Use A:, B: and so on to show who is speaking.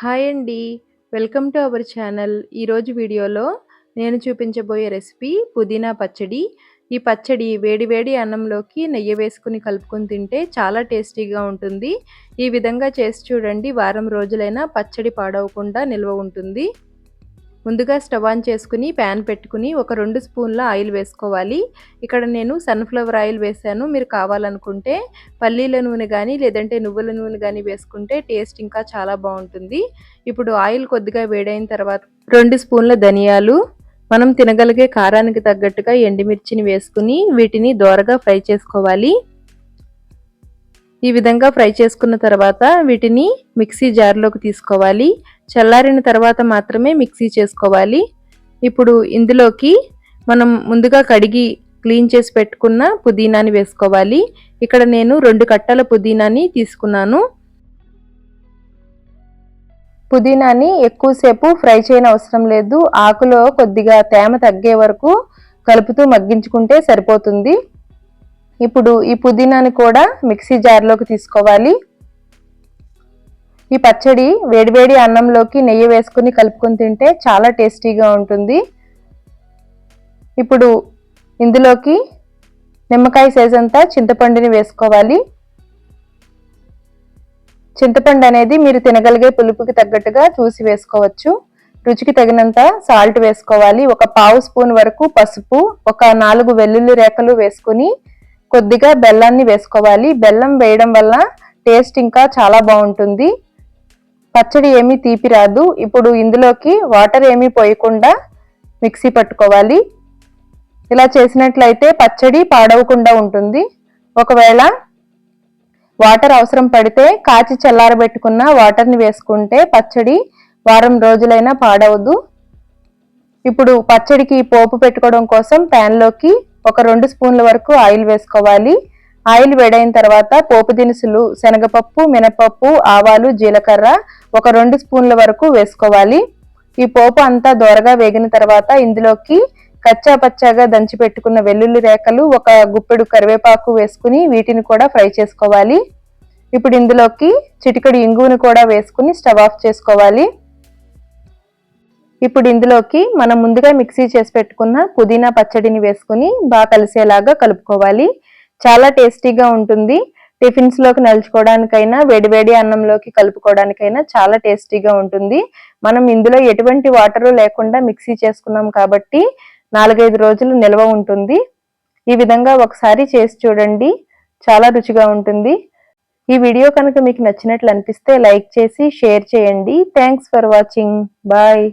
A: Hi అండి. Welcome to our channel. ఈరోజు వీడియోలో నేను చూపించబోయే రెసిపీ పుదీనా పచ్చడి. ఈ పచ్చడి వేడివేడి అన్నంలోకి నెయ్యి వేసుకుని కలుపుకొని తింటే చాలా టేస్టీగా ఉంటుంది. ఈ విధంగా చేసి చూడండి వారం రోజులైనా పచ్చడి పాడవకుండా నిల్వ ఉంటుంది. ముందుగా స్టవ్ ఆన్ చేసుకుని ప్యాన్ పెట్టుకుని ఒక రెండు స్పూన్ల ఆయిల్ వేసుకోవాలి. ఇక్కడ నేను సన్ఫ్లవర్ ఆయిల్ వేసాను. మీరు కావాలనుకుంటే పల్లీల నూనె కానీ లేదంటే నువ్వుల నూనె కానీ వేసుకుంటే టేస్ట్ ఇంకా చాలా బాగుంటుంది. ఇప్పుడు ఆయిల్ కొద్దిగా వేడైన తర్వాత రెండు స్పూన్ల ధనియాలు. మనం తినగలిగే కారానికి తగ్గట్టుగా ఎండుమిర్చిని వేసుకుని వీటిని దోరగా ఫ్రై చేసుకోవాలి. ఈ విధంగా ఫ్రై చేసుకున్న తర్వాత వీటిని మిక్సీ జార్లోకి తీసుకోవాలి. చల్లారిన తర్వాత మాత్రమే మిక్సీ చేసుకోవాలి. ఇప్పుడు ఇందులోకి మనం ముందుగా కడిగి క్లీన్ చేసి పెట్టుకున్న పుదీనాని వేసుకోవాలి. ఇక్కడ నేను రెండు కట్టల పుదీనాని తీసుకున్నాను. పుదీనాని ఎక్కువసేపు ఫ్రై చేయని అవసరం లేదు. ఆకులో కొద్దిగా తేమ తగ్గే వరకు కలుపుతూ మగ్గించుకుంటే సరిపోతుంది. ఇప్పుడు ఈ పుదీనాని కూడా మిక్సీ జార్లోకి తీసుకోవాలి. ఈ పచ్చడి వేడివేడి అన్నంలోకి నెయ్యి వేసుకుని కలుపుకొని తింటే చాలా టేస్టీగా ఉంటుంది. ఇప్పుడు ఇందులోకి నిమ్మకాయ సైజ్ అంతా చింతపండుని వేసుకోవాలి. చింతపండు అనేది మీరు తినగలిగే పులుపుకి తగ్గట్టుగా చూసి వేసుకోవచ్చు. రుచికి తగినంత సాల్ట్ వేసుకోవాలి. ఒక పావు స్పూన్ వరకు పసుపు ఒక నాలుగు వెల్లుల్లి రేఖలు వేసుకుని కొద్దిగా బెల్లాన్ని వేసుకోవాలి. బెల్లం వేయడం వల్ల టేస్ట్ ఇంకా చాలా బాగుంటుంది. పచ్చడి ఏమీ తీపి రాదు. ఇప్పుడు ఇందులోకి వాటర్ ఏమీ పోయకుండా మిక్సీ పట్టుకోవాలి. ఇలా చేసినట్లయితే పచ్చడి పాడవకుండా ఉంటుంది. ఒకవేళ వాటర్ అవసరం పడితే కాచి చల్లారబెట్టుకున్న వాటర్ని వేసుకుంటే పచ్చడి వారం రోజులైనా పాడవదు. ఇప్పుడు పచ్చడికి పోపు పెట్టుకోవడం కోసం ప్యాన్లోకి ఒక రెండు స్పూన్ల వరకు ఆయిల్ వేసుకోవాలి. ఆయిల్ వేడైన తర్వాత పోపు దినుసులు శనగపప్పు మినపప్పు ఆవాలు జీలకర్ర ఒక రెండు స్పూన్ల వరకు వేసుకోవాలి. ఈ పోపు అంతా దోరగా వేగిన తర్వాత ఇందులోకి కచ్చా పచ్చాగా దంచి పెట్టుకున్న వెల్లుల్లి రేఖలు ఒక గుప్పెడు కరివేపాకు వేసుకుని వీటిని కూడా ఫ్రై చేసుకోవాలి. ఇప్పుడు ఇందులోకి చిటికడు ఇంగువను కూడా వేసుకుని స్టవ్ ఆఫ్ చేసుకోవాలి. ఇప్పుడు ఇందులోకి మనం ముందుగా మిక్సీ చేసి పెట్టుకున్న పుదీనా పచ్చడిని వేసుకుని బాగా కలిసేలాగా కలుపుకోవాలి. చాలా టేస్టీగా ఉంటుంది. టిఫిన్స్లోకి నలుచుకోవడానికైనా వేడివేడి అన్నంలోకి కలుపుకోవడానికైనా చాలా టేస్టీగా ఉంటుంది. మనం ఇందులో ఎటువంటి వాటరు లేకుండా మిక్సీ చేసుకున్నాం కాబట్టి నాలుగైదు రోజులు నిల్వ ఉంటుంది. ఈ విధంగా ఒకసారి చేసి చూడండి. చాలా రుచిగా ఉంటుంది. ఈ వీడియో కనుక మీకు నచ్చినట్లు అనిపిస్తే లైక్ చేసి షేర్ చేయండి. Thanks for watching bye